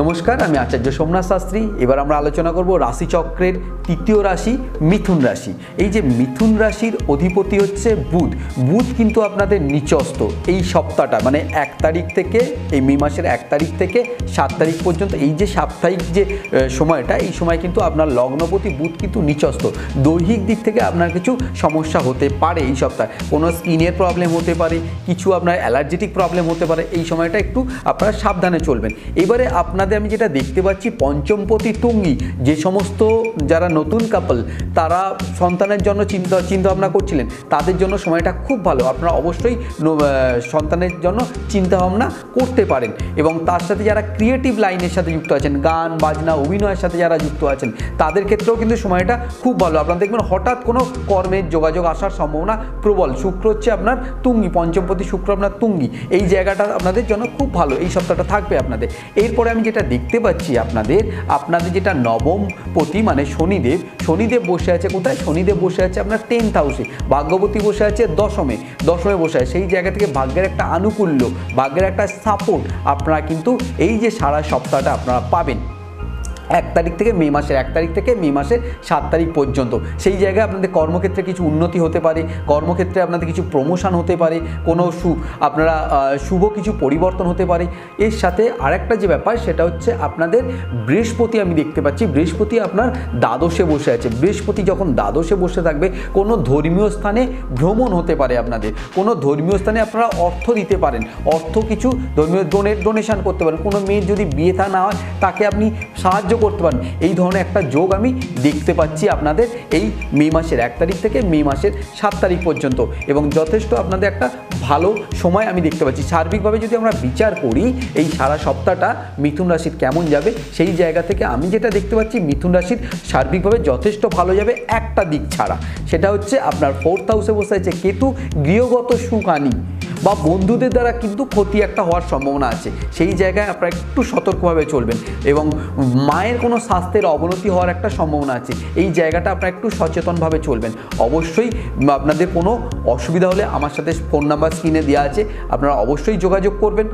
নমস্কার, আমি আচার্য সোমনাথ শাস্ত্রী। এবার আমরা আলোচনা করব রাশিচক্রের তৃতীয় রাশি, মিথুন রাশি। এই যে মিথুন রাশির অধিপতি হচ্ছে বুধ। বুধ কিন্তু আপনাদের নিচস্ত এই সপ্তাহটা মানে এক তারিখ থেকে, এই মে মাসের এক তারিখ থেকে সাত তারিখ পর্যন্ত, এই যে সাপ্তাহিক যে সময়টা, এই সময় কিন্তু আপনার লগ্নপতি বুধ কিন্তু নিচস্ত দৈহিক দিক থেকে আপনার কিছু সমস্যা হতে পারে এই সপ্তাহে। কোনো স্কিনের প্রবলেম হতে পারে, কিছু আপনার অ্যালার্জেটিক প্রবলেম হতে পারে, এই সময়টা একটু আপনারা সাবধানে চলবেন। এবারে আপনাদের আমি যেটা দেখতে পাচ্ছি, পঞ্চমপতি তুঙ্গি, যে সমস্ত যারা নতুন কাপল তারা সন্তানের জন্য চিন্তা চিন্তা ভাবনা করছিলেন। তাদের জন্য সময়টা খুব ভালো। আপনারা অবশ্যই সন্তানের জন্য চিন্তা ভাবনা করতে পারেন। এবং তার সাথে যারা ক্রিয়েটিভ লাইনের সাথে যুক্ত আছেন, গান, বাজনা, অভিনয়ের সাথে যারা যুক্ত আছেন, তাদের ক্ষেত্রেও কিন্তু সময়টা খুব ভালো। আপনারা দেখবেন হঠাৎ কোনো কর্মের যোগাযোগ আসার সম্ভাবনা প্রবল। শুক্র হচ্ছে আপনার তুঙ্গি, পঞ্চমপতি শুক্র আপনার তুঙ্গি। এই জায়গাটা আপনাদের জন্য খুব ভালো। এই সপ্তাহটা থাকবে আপনাদের। এরপরে আমি যেটা দেখতে পাচ্ছি আপনাদের আপনাদের যেটা নবম পতি মানে শনিদেব শনিদেব বসে আছে কোথায়? শনিদেব বসে আছে আপনার টেন্থ হাউসে ভাগ্যবতী বসে আছে দশমে দশমে বসে আছে। সেই জায়গা থেকে ভাগ্যের একটা আনুকূল্য, ভাগ্যের একটা সাপোর্ট আপনারা কিন্তু এই যে সারা সপ্তাহটা আপনারা পাবেন। এক তারিখ থেকে মে মাসের, এক তারিখ থেকে মে মাসের সাত তারিখ পর্যন্ত। সেই জায়গায় আপনাদের কর্মক্ষেত্রে কিছু উন্নতি হতে পারে, কর্মক্ষেত্রে আপনাদের কিছু প্রমোশন হতে পারে, কোনো সু, আপনারা শুভ কিছু পরিবর্তন হতে পারে। এর সাথে আরেকটা যে ব্যাপার, সেটা হচ্ছে আপনাদের বৃহস্পতি আমি দেখতে পাচ্ছি, বৃহস্পতি আপনার দ্বাদশে বসে আছে। বৃহস্পতি যখন দ্বাদশে বসে থাকবে, কোনো ধর্মীয় স্থানে ভ্রমণ হতে পারে আপনাদের। কোনো ধর্মীয় স্থানে আপনারা অর্থ দিতে পারেন। অর্থ কিছু ধর্মীয় ডোনেট ডোনেশন করতে পারেন। কোনো মেয়ের যদি বিয়ে থা না হয়, তাকে আপনি সাহায্য করতে পারেন। এই ধরনের একটা যোগ আমি দেখতে পাচ্ছি আপনাদের এই মে মাসের এক তারিখ থেকে মে মাসের সাত তারিখ পর্যন্ত এবং যথেষ্ট আপনাদের একটা ভালো সময় আমি দেখতে পাচ্ছি। সার্বিকভাবে যদি আমরা বিচার করি, এই সারা সপ্তাহটা মিথুন রাশির কেমন যাবে, সেই জায়গা থেকে আমি যেটা দেখতে পাচ্ছি, মিথুন রাশির সার্বিকভাবে যথেষ্ট ভালো যাবে একটা দিক ছাড়া। সেটা হচ্ছে আপনার ফোর্থ হাউসে বসে আছে কেতু, গৃহগত সুখ আনি বা বন্ধুদের দ্বারা কিন্তু ক্ষতি একটা হওয়ার সম্ভাবনা আছে। সেই জায়গায় আপনারা একটু সতর্কভাবে চলবেন এবং মায়ের কোনো স্বাস্থ্যের অবনতি হওয়ার একটা সম্ভাবনা আছে। এই জায়গাটা আপনারা একটু সচেতনভাবে চলবেন। অবশ্যই আপনাদের কোনো অসুবিধা হলে আমার সাথে ফোন নাম্বার স্ক্রিনে দেওয়া আছে। আপনারা অবশ্যই যোগাযোগ করবেন।